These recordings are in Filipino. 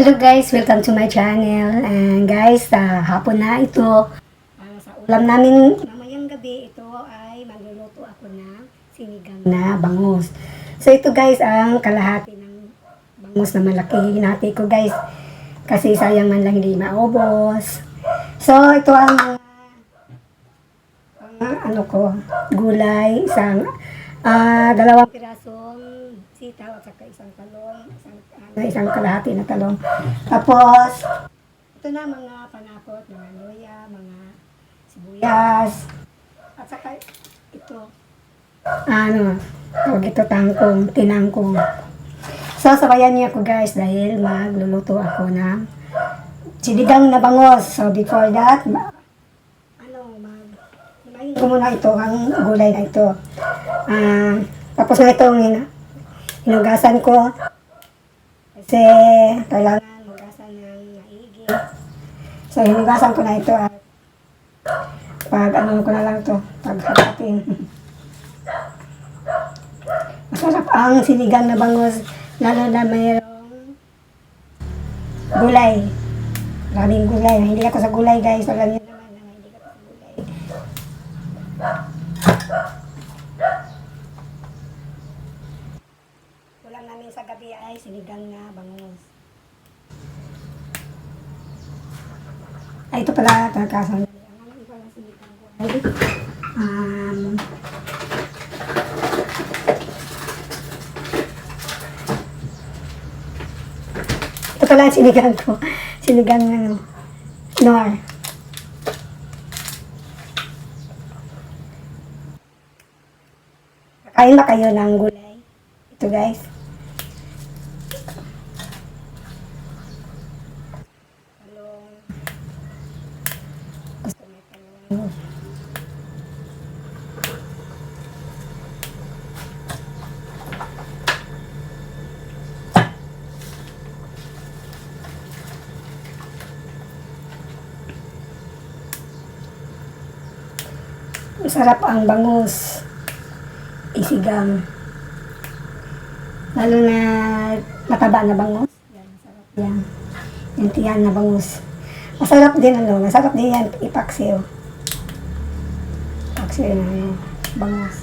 Hello guys, welcome to my channel. And guys, sa hapon na ito, ah, sa ulam namin mamayang gabi, ito ay magluluto ako ng sinigang na bangus. So ito guys, ang kalahati ng bangus na malaki. Hinati ko guys, kasi sayang man lang hindi maubos. So ito ang mga ang ano ko, gulay, isang ah dalawang pirasong sitaw at saka isang talong, isang, ano, isang kalahati na talong. Tapos, ito na mga panakot, mga luya, mga sibuyas, at saka ito, ano, tawag ito tangkong, tinangkong. So, sabayan niyo ako guys dahil magluluto ako ng sinigang na bangos. So, before that, ano, ko muna ito, ang gulay na ito. Ah, tapos na itong hinugasan ko. Kasi, kailangan hugasan ng maigi. So, hinugasan ko na ito at pag ano ko na lang to, paghapatin. Masarap ang sinigang na bangos, lalo na mayroong gulay. Maraming gulay. Hindi ako sa gulay, guys. Alam niyo naman na hindi ako sa gulay. Sa gabi ay sinigang na bangus. Ay, ito pala, ay, um, ito pala ang sinigang ko. Sinigang ano, nor. Kakain ba kayo ng gulay? Ito guys. Talong. Gusto may talong. Masarap ang bangus. Isigang. Lalo na mataba na bangus. Yan, masarap yan. Yung tiyan na bangus. Masarap din ano, masarap din yan ipaksiw. Ipaksiw na ano, bangus.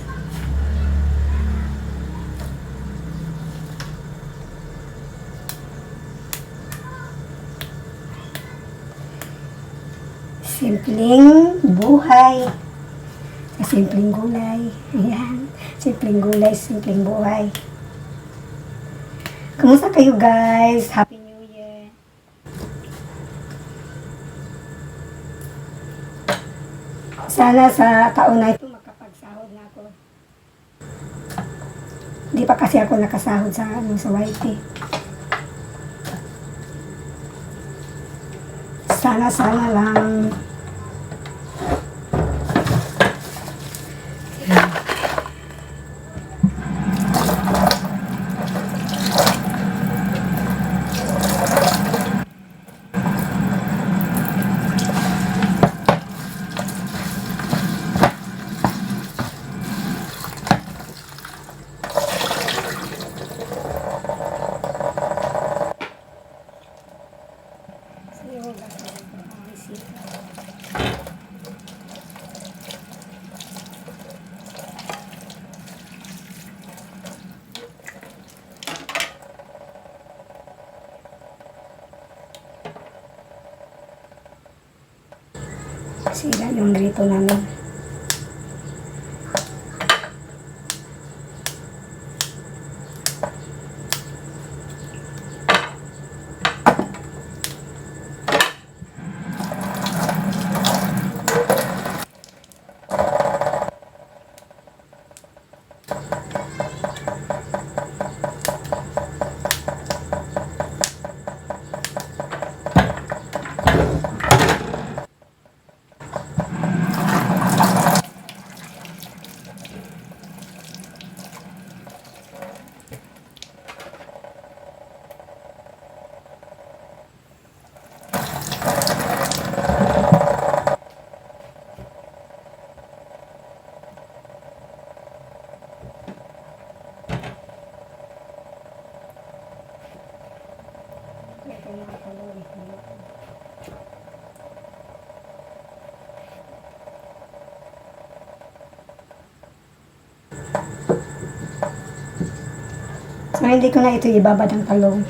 Simpleng buhay. Simpleng gulay. Ayan. Simpleng gulay, simpleng buhay. Kamusta kayo guys? Happy New Year! Sana sa taon na ito makapagsahod na ako. Hindi pa kasi ako nakasahod sa ano sa YT. Sana sana lang sila yung rito namin. Hindi ko na ito ibabad ang talong.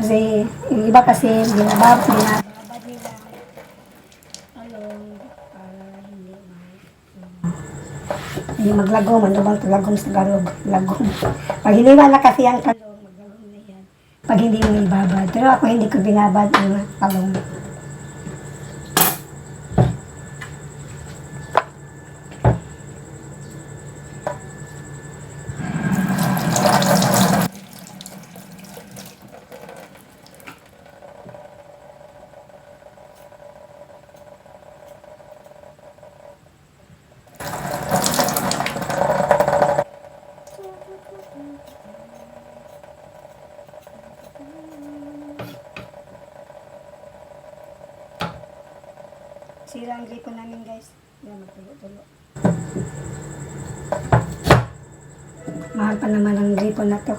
Kasi, yung iba kasi, binabab, binababad nila talong para hindi ma... Hindi maglago, ano bang talagom sa garog? Lagom. Pag hiniwa na kasi ang talong, maglagom na yan. Pag hindi mo ibabad. Pero ako hindi ko binabad ang talong. Sira ang gripo namin guys. Yan, magtulo-tulo. Mahal pa naman ang gripo na to.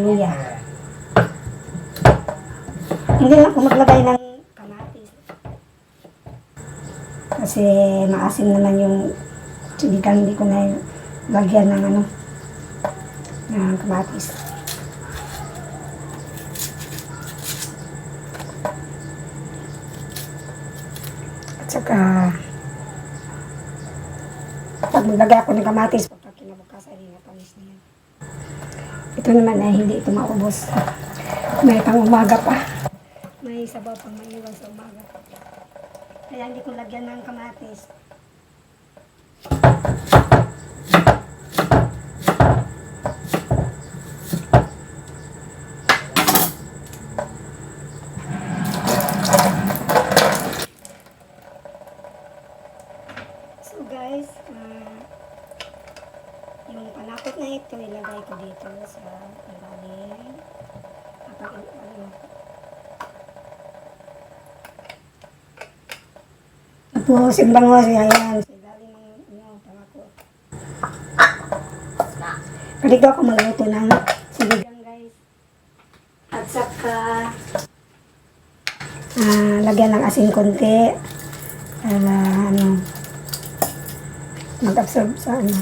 Luya. Hindi lang ako maglagay ng kamatis. Kasi maasim naman yung sinigang. Hindi ko na lagyan ng ano, ng kamatis. At saka, pag maglagay ako ng kamatis, pagka kinabukasan, hindi na panis na yan. Ito naman ay hindi ito maubos. May pang umaga pa. May sabaw pang maiwan sa umaga. Kaya hindi ko lagyan ng kamatis. So guys, ah, yung panakot na ito, ilagay ko dito sa ilalim. Kapag ano. Tapos, yung bangos, ayan, sa ilalim ng ano, panakot. Pwede ako magluto ng sinigang, guys. At saka, ah, lagyan ng asin konti. Para, ano, mag-absorb sa ano.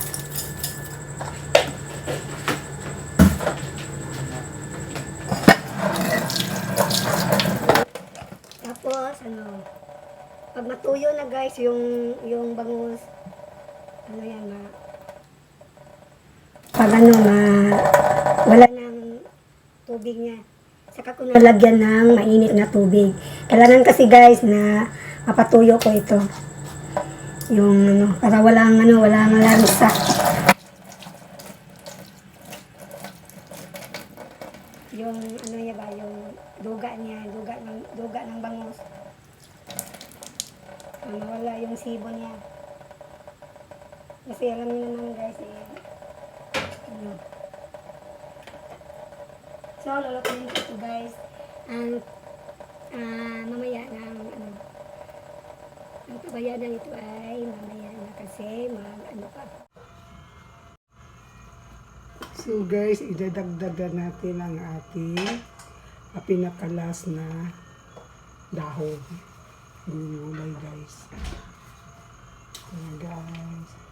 Tapos, ano, pag matuyo na guys, yung, yung bangus, ano yan, ma, pag ano, ma, wala ng tubig niya. Saka ko nalagyan ng mainit na tubig. Kailangan kasi guys na mapatuyo ko ito. Yung ano, para walang ano, walang lansa. Yung ano niya ba, yung duga niya, duga ng duga ng bangus. Ano, wala yung sibo niya. Kasi alam niyo naman guys, eh, ano. So, lulutuin ko ito guys. And, ah, mamaya ng, ano, ang kabayanan ito ay mamaya na kasi mag, ano pa. So guys, idadagdag na natin ang ating uh, pinakalas na dahon. Gulay guys. Ayan guys.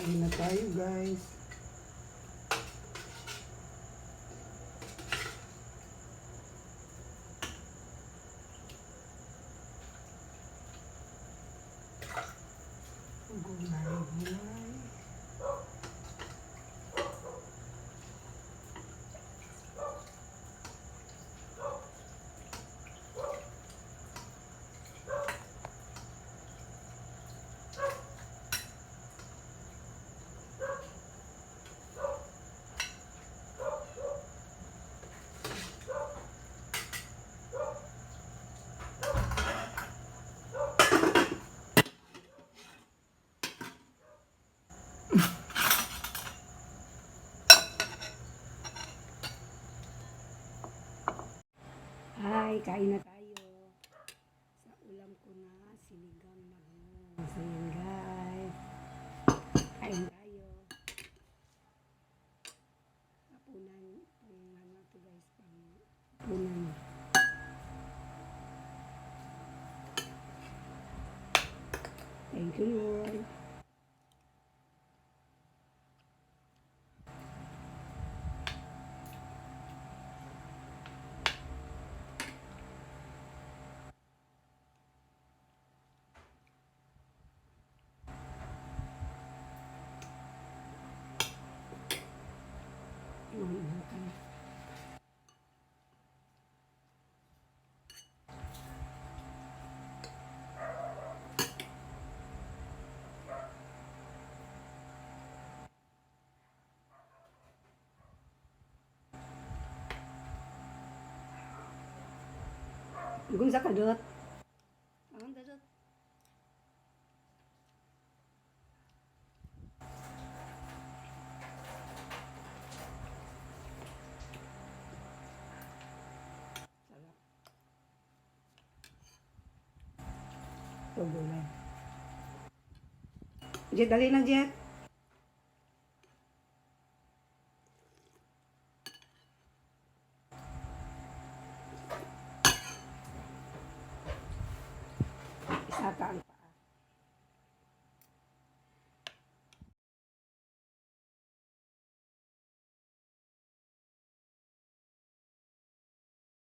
Kain na tayo guys. Gulay, gulay. Kain na tayo. Sa ulam ko na sinigang na bangus. So yun guys. Kain tayo. Hapunan. Ano to guys. Pang. Thank you Lord. Kumain na tayo. Gun sa kadot. Ang kadot. Sarap. Ito gulay. Jet, dali na Jet. Isa ka ang